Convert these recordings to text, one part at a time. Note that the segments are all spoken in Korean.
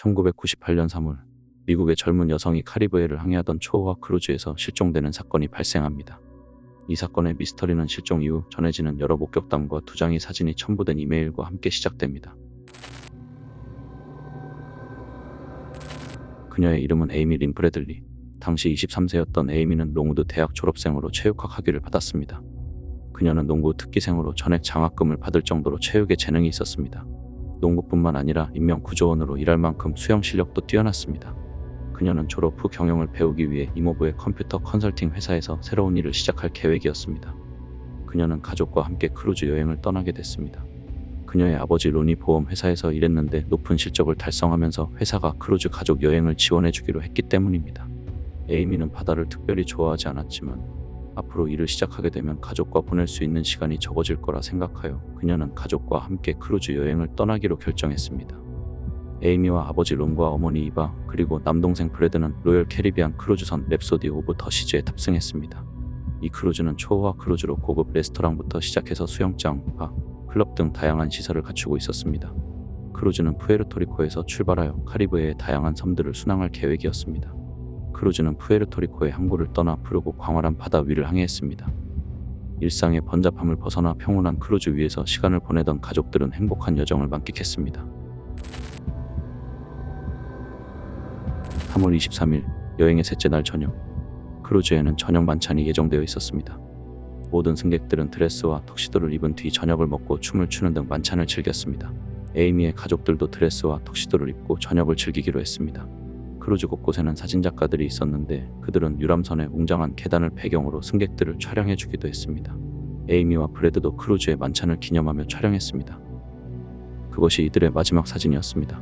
1998년 3월 미국의 젊은 여성이 카리브해를 항해하던 초호화 크루즈에서 실종되는 사건이 발생합니다. 이 사건의 미스터리는 실종 이후 전해지는 여러 목격담과 두 장의 사진이 첨부된 이메일과 함께 시작됩니다. 그녀의 이름은 에이미 린 브래들리. 당시 23세였던 에이미는 롱우드 대학 졸업생으로 체육학 학위를 받았습니다. 그녀는 농구 특기생으로 전액 장학금을 받을 정도로 체육에 재능이 있었습니다. 농구뿐만 아니라 인명 구조원으로 일할 만큼 수영 실력도 뛰어났습니다. 그녀는 졸업 후 경영을 배우기 위해 이모부의 컴퓨터 컨설팅 회사에서 새로운 일을 시작할 계획이었습니다. 그녀는 가족과 함께 크루즈 여행을 떠나게 됐습니다. 그녀의 아버지 론이 보험 회사에서 일했는데 높은 실적을 달성하면서 회사가 크루즈 가족 여행을 지원해 주기로 했기 때문입니다. 에이미는 바다를 특별히 좋아하지 않았지만 앞으로 일을 시작하게 되면 가족과 보낼 수 있는 시간이 적어질 거라 생각하여 그녀는 가족과 함께 크루즈 여행을 떠나기로 결정했습니다. 에이미와 아버지 론과 어머니 이바 그리고 남동생 브래드는 로열 캐리비안 크루즈선 랩소디 오브 더 시즈에 탑승했습니다. 이 크루즈는 초호화 크루즈로 고급 레스토랑부터 시작해서 수영장, 바, 클럽 등 다양한 시설을 갖추고 있었습니다. 크루즈는 푸에르토리코에서 출발하여 카리브해의 다양한 섬들을 순항할 계획이었습니다. 크루즈는 푸에르토리코의 항구를 떠나 푸르고 광활한 바다 위를 항해했습니다. 일상의 번잡함을 벗어나 평온한 크루즈 위에서 시간을 보내던 가족들은 행복한 여정을 만끽했습니다. 3월 23일 여행의 셋째 날 저녁 크루즈에는 저녁 만찬이 예정되어 있었습니다. 모든 승객들은 드레스와 턱시도를 입은 뒤 저녁을 먹고 춤을 추는 등 만찬을 즐겼습니다. 에이미의 가족들도 드레스와 턱시도를 입고 저녁을 즐기기로 했습니다. 크루즈 곳곳에는 사진작가들이 있었는데 그들은 유람선의 웅장한 계단을 배경으로 승객들을 촬영해 주기도 했습니다. 에이미와 브래드도 크루즈의 만찬을 기념하며 촬영했습니다. 그것이 이들의 마지막 사진이었습니다.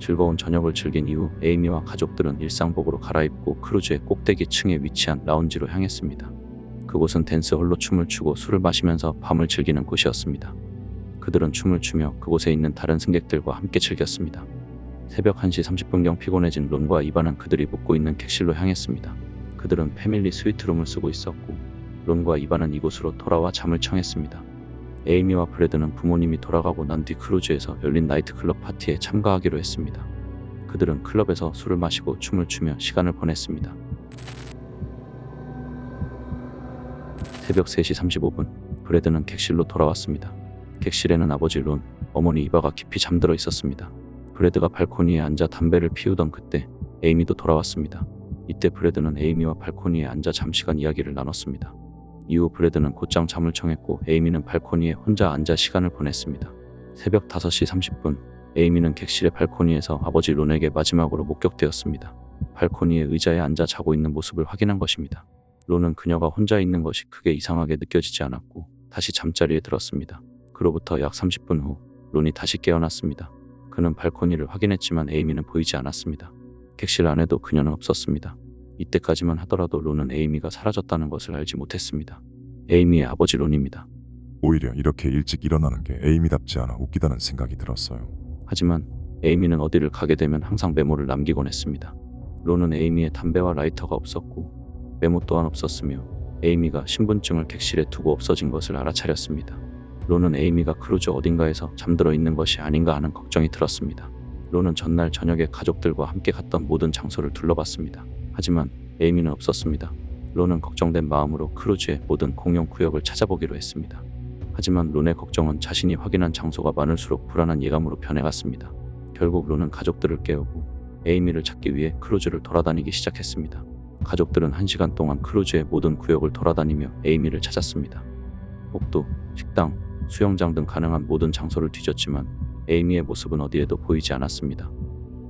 즐거운 저녁을 즐긴 이후 에이미와 가족들은 일상복으로 갈아입고 크루즈의 꼭대기 층에 위치한 라운지로 향했습니다. 그곳은 댄스홀로 춤을 추고 술을 마시면서 밤을 즐기는 곳이었습니다. 그들은 춤을 추며 그곳에 있는 다른 승객들과 함께 즐겼습니다. 새벽 1시 30분경 피곤해진 론과 이반은 그들이 묵고 있는 객실로 향했습니다. 그들은 패밀리 스위트룸을 쓰고 있었고 론과 이반은 이곳으로 돌아와 잠을 청했습니다. 에이미와 브래드는 부모님이 돌아가고 난 뒤 크루즈에서 열린 나이트클럽 파티에 참가하기로 했습니다. 그들은 클럽에서 술을 마시고 춤을 추며 시간을 보냈습니다. 새벽 3시 35분 브래드는 객실로 돌아왔습니다. 객실에는 아버지 론, 어머니 이바가 깊이 잠들어 있었습니다. 브래드가 발코니에 앉아 담배를 피우던 그때 에이미도 돌아왔습니다. 이때 브래드는 에이미와 발코니에 앉아 잠시간 이야기를 나눴습니다. 이후 브래드는 곧장 잠을 청했고 에이미는 발코니에 혼자 앉아 시간을 보냈습니다. 새벽 5시 30분 에이미는 객실의 발코니에서 아버지 론에게 마지막으로 목격되었습니다. 발코니의 의자에 앉아 자고 있는 모습을 확인한 것입니다. 론은 그녀가 혼자 있는 것이 크게 이상하게 느껴지지 않았고 다시 잠자리에 들었습니다. 그로부터 약 30분 후 론이 다시 깨어났습니다. 그는 발코니를 확인했지만 에이미는 보이지 않았습니다. 객실 안에도 그녀는 없었습니다. 이때까지만 하더라도 론은 에이미가 사라졌다는 것을 알지 못했습니다. 에이미의 아버지 론입니다. 오히려 이렇게 일찍 일어나는 게 에이미답지 않아 웃기다는 생각이 들었어요. 하지만 에이미는 어디를 가게 되면 항상 메모를 남기곤 했습니다. 론은 에이미의 담배와 라이터가 없었고 메모 또한 없었으며 에이미가 신분증을 객실에 두고 없어진 것을 알아차렸습니다. 론은 에이미가 크루즈 어딘가에서 잠들어 있는 것이 아닌가 하는 걱정이 들었습니다. 론은 전날 저녁에 가족들과 함께 갔던 모든 장소를 둘러봤습니다. 하지만 에이미는 없었습니다. 론은 걱정된 마음으로 크루즈의 모든 공용 구역을 찾아보기로 했습니다. 하지만 론의 걱정은 자신이 확인한 장소가 많을수록 불안한 예감으로 변해갔습니다. 결국 론은 가족들을 깨우고 에이미를 찾기 위해 크루즈를 돌아다니기 시작했습니다. 가족들은 한 시간 동안 크루즈의 모든 구역을 돌아다니며 에이미를 찾았습니다. 복도, 식당, 수영장 등 가능한 모든 장소를 뒤졌지만 에이미의 모습은 어디에도 보이지 않았습니다.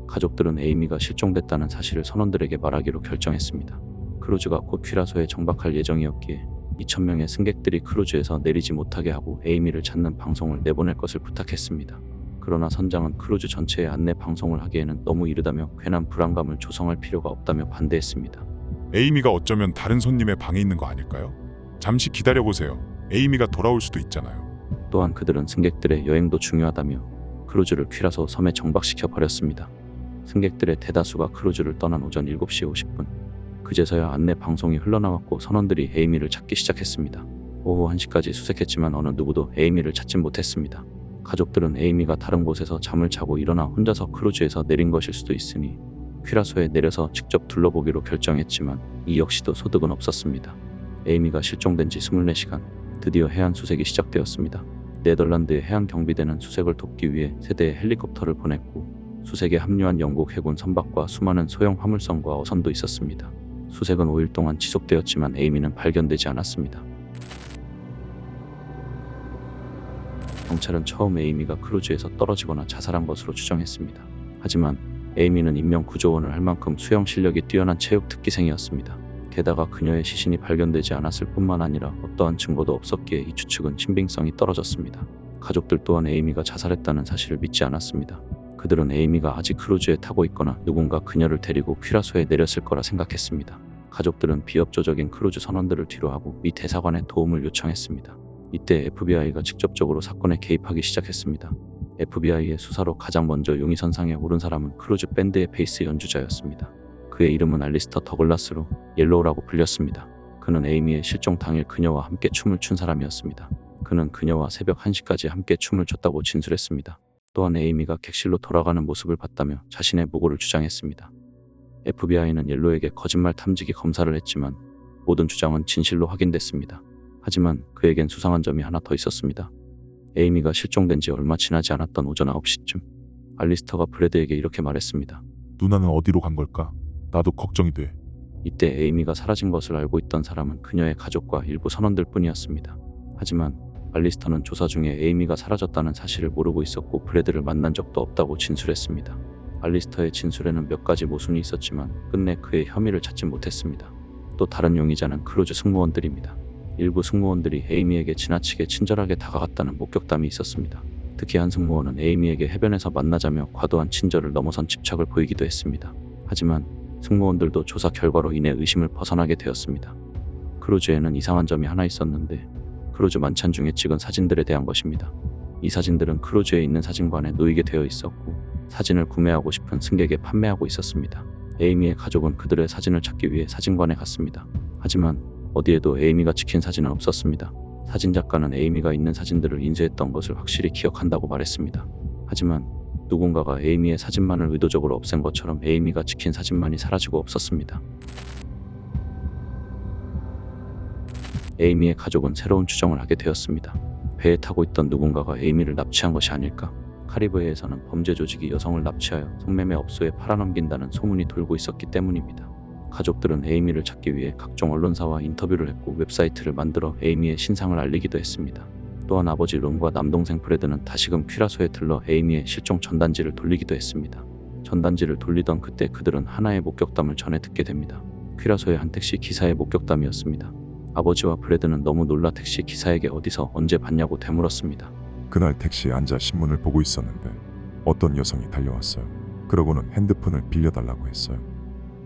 가족들은 에이미가 실종됐다는 사실을 선원들에게 말하기로 결정했습니다. 크루즈가 곧 퀴라소에 정박할 예정이었기에 2천명의 승객들이 크루즈에서 내리지 못하게 하고 에이미를 찾는 방송을 내보낼 것을 부탁했습니다. 그러나 선장은 크루즈 전체에 안내 방송을 하기에는 너무 이르다며 괜한 불안감을 조성할 필요가 없다며 반대했습니다. 에이미가 어쩌면 다른 손님의 방에 있는 거 아닐까요? 잠시 기다려보세요. 에이미가 돌아올 수도 있잖아요. 또한 그들은 승객들의 여행도 중요하다며 크루즈를 퀴라소 섬에 정박시켜 버렸습니다. 승객들의 대다수가 크루즈를 떠난 오전 7시 50분 그제서야 안내 방송이 흘러나왔고 선원들이 에이미를 찾기 시작했습니다. 오후 1시까지 수색했지만 어느 누구도 에이미를 찾진 못했습니다. 가족들은 에이미가 다른 곳에서 잠을 자고 일어나 혼자서 크루즈에서 내린 것일 수도 있으니 퀴라소에 내려서 직접 둘러보기로 결정했지만 이 역시도 소득은 없었습니다. 에이미가 실종된 지 24시간, 드디어 해안 수색이 시작되었습니다. 네덜란드의 해안 경비대는 수색을 돕기 위해 세 대의 헬리콥터를 보냈고 수색에 합류한 영국 해군 선박과 수많은 소형 화물선과 어선도 있었습니다. 수색은 5일 동안 지속되었지만 에이미는 발견되지 않았습니다. 경찰은 처음 에이미가 크루즈에서 떨어지거나 자살한 것으로 추정했습니다. 하지만 에이미는 인명 구조원을 할 만큼 수영 실력이 뛰어난 체육 특기생이었습니다. 게다가 그녀의 시신이 발견되지 않았을 뿐만 아니라 어떠한 증거도 없었기에 이 추측은 신빙성이 떨어졌습니다. 가족들 또한 에이미가 자살했다는 사실을 믿지 않았습니다. 그들은 에이미가 아직 크루즈에 타고 있거나 누군가 그녀를 데리고 퀴라소에 내렸을 거라 생각했습니다. 가족들은 비협조적인 크루즈 선원들을 뒤로하고 미 대사관에 도움을 요청했습니다. 이때 FBI가 직접적으로 사건에 개입하기 시작했습니다. FBI의 수사로 가장 먼저 용의선상에 오른 사람은 크루즈 밴드의 베이스 연주자였습니다. 그의 이름은 알리스터 더글라스로 옐로우라고 불렸습니다. 그는 에이미의 실종 당일 그녀와 함께 춤을 춘 사람이었습니다. 그는 그녀와 새벽 1시까지 함께 춤을 췄다고 진술했습니다. 또한 에이미가 객실로 돌아가는 모습을 봤다며 자신의 무고를 주장했습니다. FBI는 옐로에게 거짓말 탐지기 검사를 했지만 모든 주장은 진실로 확인됐습니다. 하지만 그에겐 수상한 점이 하나 더 있었습니다. 에이미가 실종된 지 얼마 지나지 않았던 오전 9시쯤 알리스터가 브래드에게 이렇게 말했습니다. 누나는 어디로 간 걸까? 나도 걱정이 돼. 이때 에이미가 사라진 것을 알고 있던 사람은 그녀의 가족과 일부 선원들 뿐이었습니다. 하지만 알리스터는 조사 중에 에이미가 사라졌다는 사실을 모르고 있었고 브래드를 만난 적도 없다고 진술했습니다. 알리스터의 진술에는 몇 가지 모순이 있었지만 끝내 그의 혐의를 찾지 못했습니다. 또 다른 용의자는 크루즈 승무원들입니다. 일부 승무원들이 에이미에게 지나치게 친절하게 다가갔다는 목격담이 있었습니다. 특히 한 승무원은 에이미에게 해변에서 만나자며 과도한 친절을 넘어선 집착을 보이기도 했습니다. 하지만 승무원들도 조사 결과로 인해 의심을 벗어나게 되었습니다. 크루즈에는 이상한 점이 하나 있었는데 크루즈 만찬 중에 찍은 사진들에 대한 것입니다. 이 사진들은 크루즈에 있는 사진관에 놓이게 되어 있었고 사진을 구매하고 싶은 승객에 판매하고 있었습니다. 에이미의 가족은 그들의 사진을 찾기 위해 사진관에 갔습니다. 하지만 어디에도 에이미가 찍힌 사진은 없었습니다. 사진 작가는 에이미가 있는 사진들을 인쇄했던 것을 확실히 기억한다고 말했습니다. 하지만 누군가가 에이미의 사진만을 의도적으로 없앤 것처럼 에이미가 찍힌 사진만이 사라지고 없었습니다. 에이미의 가족은 새로운 추정을 하게 되었습니다. 배에 타고 있던 누군가가 에이미를 납치한 것이 아닐까? 카리브해에서는 범죄 조직이 여성을 납치하여 성매매 업소에 팔아넘긴다는 소문이 돌고 있었기 때문입니다. 가족들은 에이미를 찾기 위해 각종 언론사와 인터뷰를 했고 웹사이트를 만들어 에이미의 신상을 알리기도 했습니다. 또한 아버지 론과 남동생 브래드는 다시금 퀴라소에 들러 에이미의 실종 전단지를 돌리기도 했습니다. 전단지를 돌리던 그때 그들은 하나의 목격담을 전해 듣게 됩니다. 퀴라소의 한 택시 기사의 목격담이었습니다. 아버지와 브래드는 너무 놀라 택시 기사에게 어디서 언제 봤냐고 되물었습니다. 그날 택시에 앉아 신문을 보고 있었는데 어떤 여성이 달려왔어요. 그러고는 핸드폰을 빌려달라고 했어요.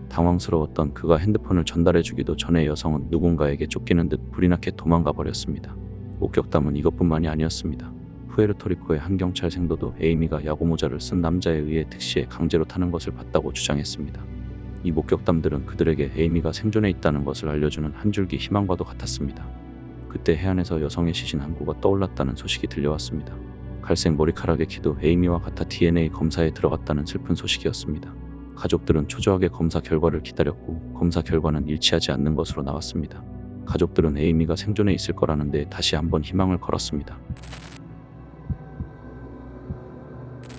당황스러웠던 그가 핸드폰을 전달해주기도 전에 여성은 누군가에게 쫓기는 듯 불이 나게 도망가 버렸습니다. 목격담은 이것뿐만이 아니었습니다. 푸에르토리코의 한 경찰 생도도 에이미가 야구 모자를 쓴 남자에 의해 택시에 강제로 타는 것을 봤다고 주장했습니다. 이 목격담들은 그들에게 에이미가 생존해 있다는 것을 알려주는 한 줄기 희망과도 같았습니다. 그때 해안에서 여성의 시신 한 구가 떠올랐다는 소식이 들려왔습니다. 갈색 머리카락의 키도 에이미와 같아 DNA 검사에 들어갔다는 슬픈 소식이었습니다. 가족들은 초조하게 검사 결과를 기다렸고 검사 결과는 일치하지 않는 것으로 나왔습니다. 가족들은 에이미가 생존해 있을 거라는데 다시 한번 희망을 걸었습니다.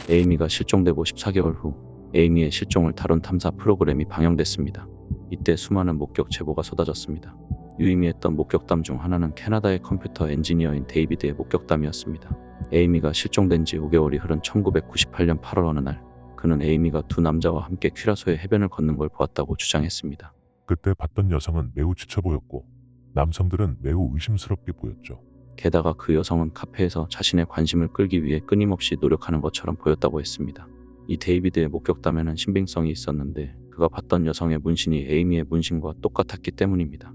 에이미가 실종되고 14개월 후 에이미의 실종을 다룬 탐사 프로그램이 방영됐습니다. 이때 수많은 목격 제보가 쏟아졌습니다. 유의미했던 목격담 중 하나는 캐나다의 컴퓨터 엔지니어인 데이비드의 목격담이었습니다. 에이미가 실종된 지 5개월이 흐른 1998년 8월 어느 날 그는 에이미가 두 남자와 함께 퀴라소의 해변을 걷는 걸 보았다고 주장했습니다. 그때 봤던 여성은 매우 지쳐 보였고 남성들은 매우 의심스럽게 보였죠. 게다가 그 여성은 카페에서 자신의 관심을 끌기 위해 끊임없이 노력하는 것처럼 보였다고 했습니다. 이 데이비드의 목격담에는 신빙성이 있었는데 그가 봤던 여성의 문신이 에이미의 문신과 똑같았기 때문입니다.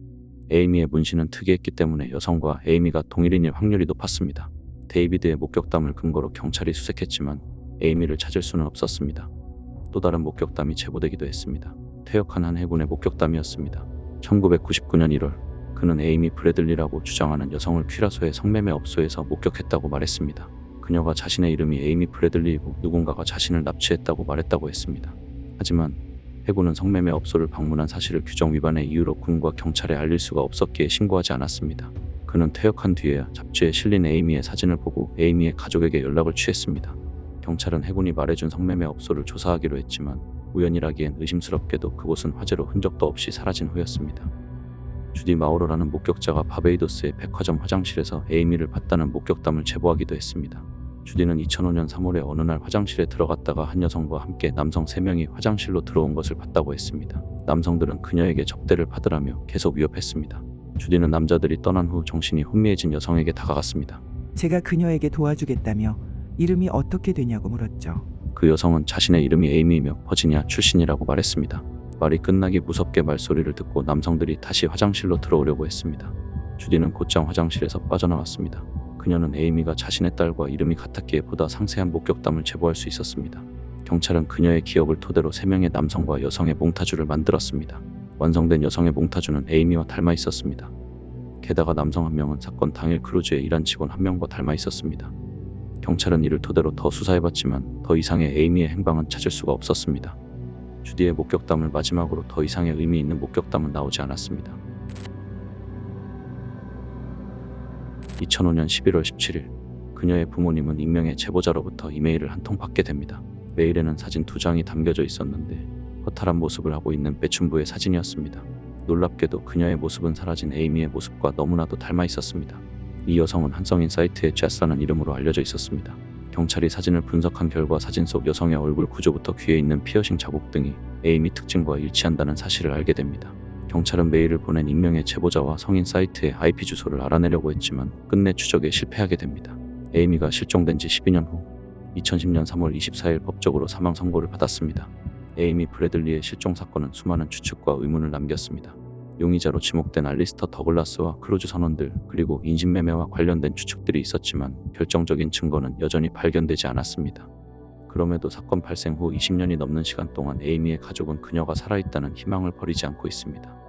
에이미의 문신은 특이했기 때문에 여성과 에이미가 동일인일 확률이 높았습니다. 데이비드의 목격담을 근거로 경찰이 수색했지만 에이미를 찾을 수는 없었습니다. 또 다른 목격담이 제보되기도 했습니다. 퇴역한 한 해군의 목격담이었습니다. 1999년 1월 그는 에이미 브래들리라고 주장하는 여성을 퀴라소의 성매매 업소에서 목격했다고 말했습니다. 그녀가 자신의 이름이 에이미 브래들리이고 누군가가 자신을 납치했다고 말했다고 했습니다. 하지만 해군은 성매매 업소를 방문한 사실을 규정 위반의 이유로 군과 경찰에 알릴 수가 없었기에 신고하지 않았습니다. 그는 퇴역한 뒤에야 잡지에 실린 에이미의 사진을 보고 에이미의 가족에게 연락을 취했습니다. 경찰은 해군이 말해준 성매매 업소를 조사하기로 했지만 우연이라기엔 의심스럽게도 그곳은 화재로 흔적도 없이 사라진 후였습니다. 주디 마우로라는 목격자가 바베이도스의 백화점 화장실에서 에이미를 봤다는 목격담을 제보하기도 했습니다. 주디는 2005년 3월에 어느 날 화장실에 들어갔다가 한 여성과 함께 남성 3명이 화장실로 들어온 것을 봤다고 했습니다. 남성들은 그녀에게 접대를 받으라며 계속 위협했습니다. 주디는 남자들이 떠난 후 정신이 혼미해진 여성에게 다가갔습니다. 제가 그녀에게 도와주겠다며 이름이 어떻게 되냐고 물었죠. 그 여성은 자신의 이름이 에이미이며 버지니아 출신이라고 말했습니다. 말이 끝나기 무섭게 말소리를 듣고 남성들이 다시 화장실로 들어오려고 했습니다. 주디는 곧장 화장실에서 빠져나왔습니다. 그녀는 에이미가 자신의 딸과 이름이 같았기에 보다 상세한 목격담을 제보할 수 있었습니다. 경찰은 그녀의 기억을 토대로 3명의 남성과 여성의 몽타주를 만들었습니다. 완성된 여성의 몽타주는 에이미와 닮아 있었습니다. 게다가 남성 한 명은 사건 당일 크루즈에 일한 직원 한 명과 닮아 있었습니다. 경찰은 이를 토대로 더 수사해봤지만 더 이상의 에이미의 행방은 찾을 수가 없었습니다. 주디의 목격담을 마지막으로 더 이상의 의미 있는 목격담은 나오지 않았습니다. 2005년 11월 17일 그녀의 부모님은 익명의 제보자로부터 이메일을 한 통 받게 됩니다. 메일에는 사진 두 장이 담겨져 있었는데 허탈한 모습을 하고 있는 배춘부의 사진이었습니다. 놀랍게도 그녀의 모습은 사라진 에이미의 모습과 너무나도 닮아 있었습니다. 이 여성은 한성인 사이트에 제스라는 이름으로 알려져 있었습니다. 경찰이 사진을 분석한 결과 사진 속 여성의 얼굴 구조부터 귀에 있는 피어싱 자국 등이 에이미 특징과 일치한다는 사실을 알게 됩니다. 경찰은 메일을 보낸 익명의 제보자와 성인 사이트의 IP 주소를 알아내려고 했지만 끝내 추적에 실패하게 됩니다. 에이미가 실종된 지 12년 후 2010년 3월 24일 법적으로 사망 선고를 받았습니다. 에이미 브래들리의 실종 사건은 수많은 추측과 의문을 남겼습니다. 용의자로 지목된 알리스터 더글라스와 크루즈 선원들 그리고 인신매매와 관련된 추측들이 있었지만 결정적인 증거는 여전히 발견되지 않았습니다. 그럼에도 사건 발생 후 20년이 넘는 시간 동안 에이미의 가족은 그녀가 살아있다는 희망을 버리지 않고 있습니다.